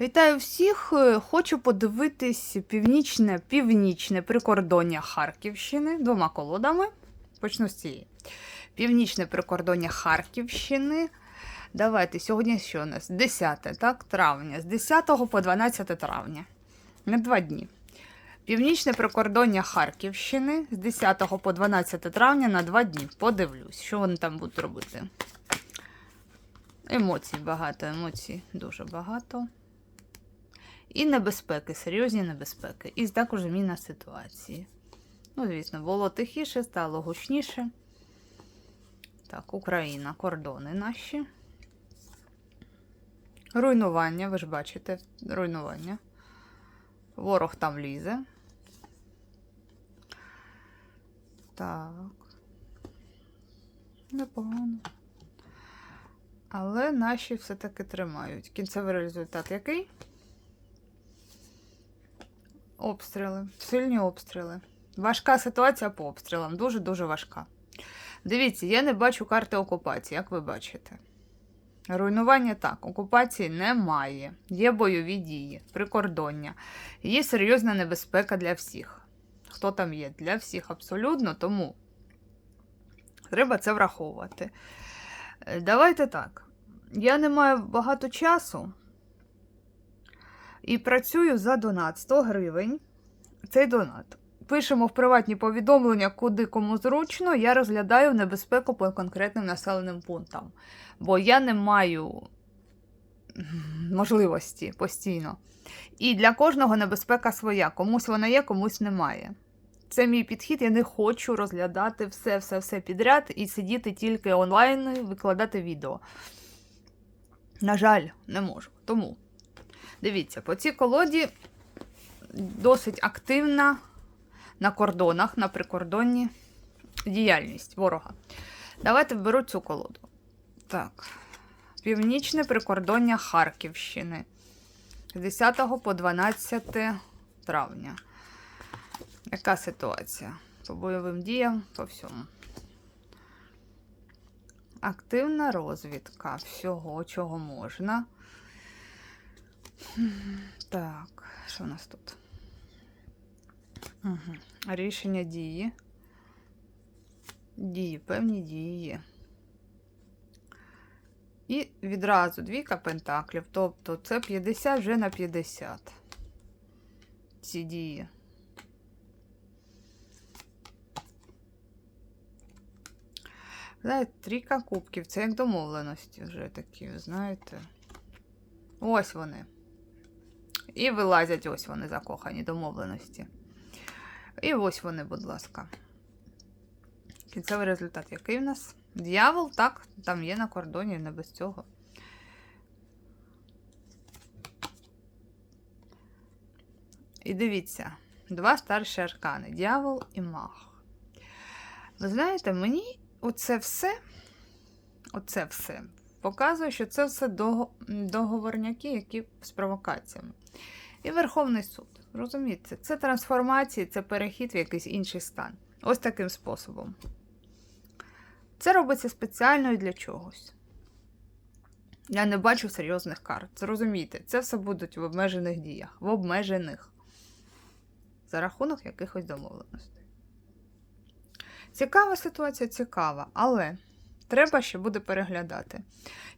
Вітаю всіх! Е, Хочу подивитись північне північне прикордоння Харківщини двома колодами. Почну з цієї. Північне прикордоння Харківщини. Давайте сьогодні що у нас? 10 так, травня. З 10 по 12 травня. На два дні. Північне прикордоння Харківщини з 10 по 12 травня на два дні. Подивлюсь, що вони там будуть робити. Емоцій багато, емоцій дуже багато. І небезпеки, серйозні небезпеки. І також зміна ситуації. Ну, звісно, було тихіше, стало гучніше. Так, Україна, кордони наші. Руйнування, ви ж бачите, руйнування. Ворог там лізе. Так. Непогано. Але наші все-таки тримають. Кінцевий результат який? Обстріли. Сильні обстріли. Важка ситуація по обстрілам. Дуже-дуже важка. Дивіться, я не бачу карти окупації, як ви бачите. Руйнування так, окупації немає. Є бойові дії, прикордоння. Є серйозна небезпека для всіх. Хто там є? Для всіх абсолютно, тому треба це враховувати. Е, Давайте так. Я не маю багато часу і працюю за донат 100 гривень. Цей донат. Пишемо в приватні повідомлення, куди кому зручно. Я розглядаю небезпеку по конкретним населеним пунктам. Бо я не маю можливості постійно. І для кожного небезпека своя. Комусь вона є, комусь немає. Це мій підхід. Я не хочу розглядати все, все, все підряд і сидіти тільки онлайн викладати відео. На жаль, не можу. Тому дивіться, по цій колоді досить активна на кордонах, на прикордонні діяльність ворога. Давайте беру цю колоду. Так. Північне прикордоння Харківщини. З 10 по 12 травня. Яка ситуація? По бойовим діям, по всьому. Активна розвідка всього, чого можна. Так, що у нас тут? Угу. Рішення дії. Дії, певні дії. І відразу двійка пентаклів. Тобто це 50 вже на 50. Ці дії. Знаєте, трійка кубків. Це як домовленості вже такі, знаєте. Ось вони. І вилазять ось вони закохані домовленості. І ось вони, будь ласка. Кінцевий результат який в нас? Д'явол, так, там є на кордоні, не без цього. І дивіться, два старші аркани д'явол і маг. Ви знаєте, мені оце все, оце все показує, що це все дого- договорняки, які з провокаціями. І Верховний суд. Розумієте, це трансформація, це перехід в якийсь інший стан. Ось таким способом. Це робиться спеціально і для чогось. Я не бачу серйозних карт. Зрозумійте, це все будуть в обмежених діях, в обмежених. За рахунок якихось домовленостей. Цікава ситуація, цікава, але треба ще буде переглядати.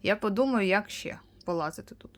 Я подумаю, як ще полазити тут.